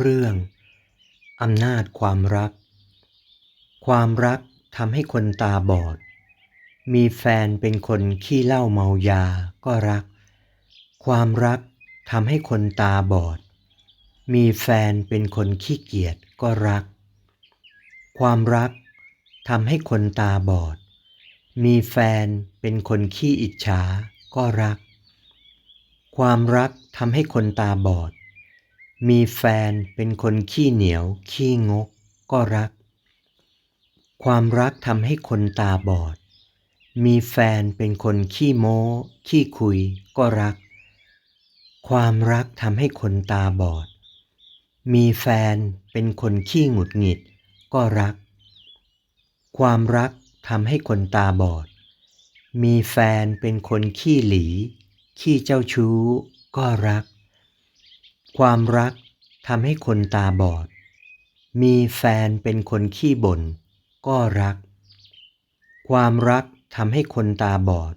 เรื่องอำนาจความรัก ความรักทำให้คนตาบอด มีแฟนเป็นคนขี้เหล้าเมายาก็รัก ความรักทำให้คนตาบอด มีแฟนเป็นคนขี้เกียจก็รัก ความรักทำให้คนตาบอด มีแฟนเป็นคนขี้อิจฉาก็รัก ความรักทำให้คนตาบอด มีแฟนเป็นคนขี้เหนียว ขี้งก ก็รัก ความรักทำให้คนตาบอด มีแฟนเป็นคนขี้โม้ ขี้คุย ก็รัก ความรักทำให้คนตาบอด มีแฟนเป็นคนขี้หงุดหงิด ก็รัก ความรักทำให้คนตาบอด มีแฟนเป็นคนขี้หลี ขี้เจ้าชู้ ก็รัก ความรักทำให้คนตาบอด มีแฟนเป็นคนขี้บ่นก็รัก ความรักทำให้คนตาบอด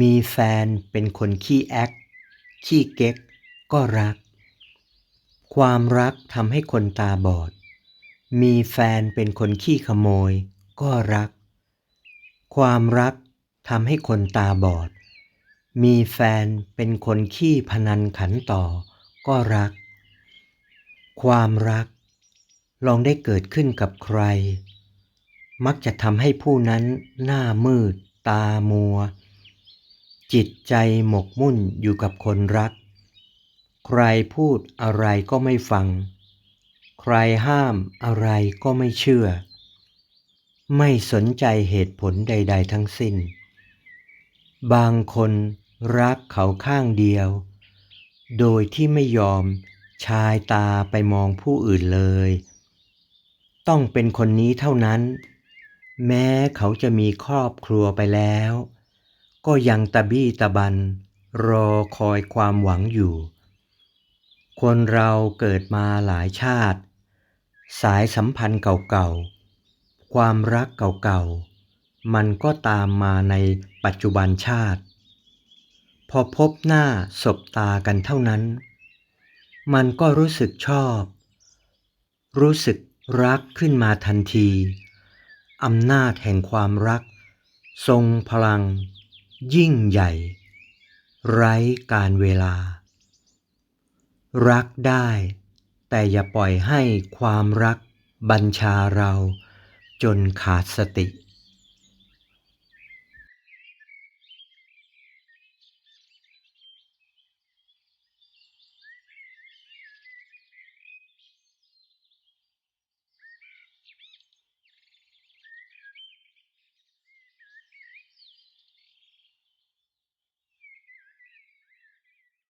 มีแฟนเป็นคนขี้แอคขี้เก๊กก็รัก ความรักทำให้คนตาบอด มีแฟนเป็นคนขี้ขโมย ก็รัก ความรักทำให้คนตาบอด มีแฟนเป็นคนขี้พนันขันต่อ ก็รัก ความรัก ลองได้เกิดขึ้นกับใคร มักจะทำให้ผู้นั้นหน้ามืด ตามัว จิตใจหมกมุ่นอยู่กับคนรัก ใครพูดอะไรก็ไม่ฟัง ใครห้ามอะไรก็ไม่เชื่อ ไม่สนใจเหตุผลใด ๆ ทั้งสิ้น บางคนรักเขาข้างเดียว โดยที่ไม่ยอมชายตาไปมองผู้อื่นเลย ต้องเป็นคนนี้เท่านั้น แม้เขาจะมีครอบครัวไปแล้ว ก็ยังตะบี้ตะบัน รอคอยความหวังอยู่ คนเราเกิดมาหลายชาติ สายสัมพันธ์เก่าๆ ความรักเก่าๆ มันก็ตามมาในปัจจุบันชาติ พอพบหน้าสบตากันเท่านั้น มันก็รู้สึกชอบ รู้สึกรักขึ้นมาทันทีอำนาจแห่งความรัก ทรงพลัง ยิ่งใหญ่ ไร้การเวลา รักได้ แต่อย่าปล่อยให้ความรักบัญชาเราจนขาดสติ